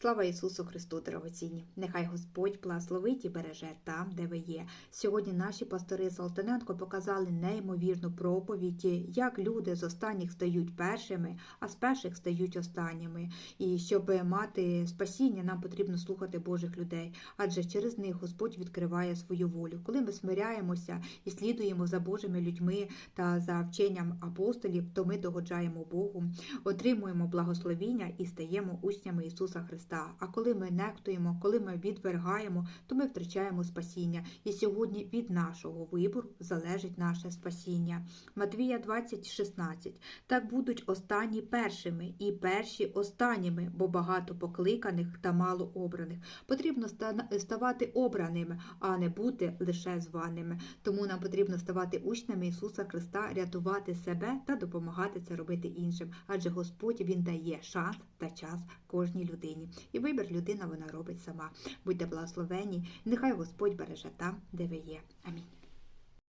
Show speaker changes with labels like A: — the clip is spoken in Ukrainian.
A: Слава Ісусу Христу, дорогоцінні! Нехай Господь благословить і береже там, де ви є. Сьогодні наші пастори Салтаненко показали неймовірну проповідь, як люди з останніх стають першими, а з перших стають останніми. І щоб мати спасіння, нам потрібно слухати Божих людей, адже через них Господь відкриває свою волю. Коли ми смиряємося і слідуємо за Божими людьми та за вченням апостолів, то ми догоджаємо Богу, отримуємо благословіння і стаємо учнями Ісуса Христа. А коли ми нехтуємо, коли ми відвергаємо, то ми втрачаємо спасіння. І сьогодні від нашого вибору залежить наше спасіння. Матвія 20:16. Так будуть останні першими, і перші останніми, бо багато покликаних та мало обраних. Потрібно ставати обраними, а не бути лише званими. Тому нам потрібно ставати учнями Ісуса Христа, рятувати себе та допомагати це робити іншим. Адже Господь Він дає шанс та час кожній людині. І вибір людина вона робить сама. Будьте благословені, нехай Господь береже там, де ви є. Амінь.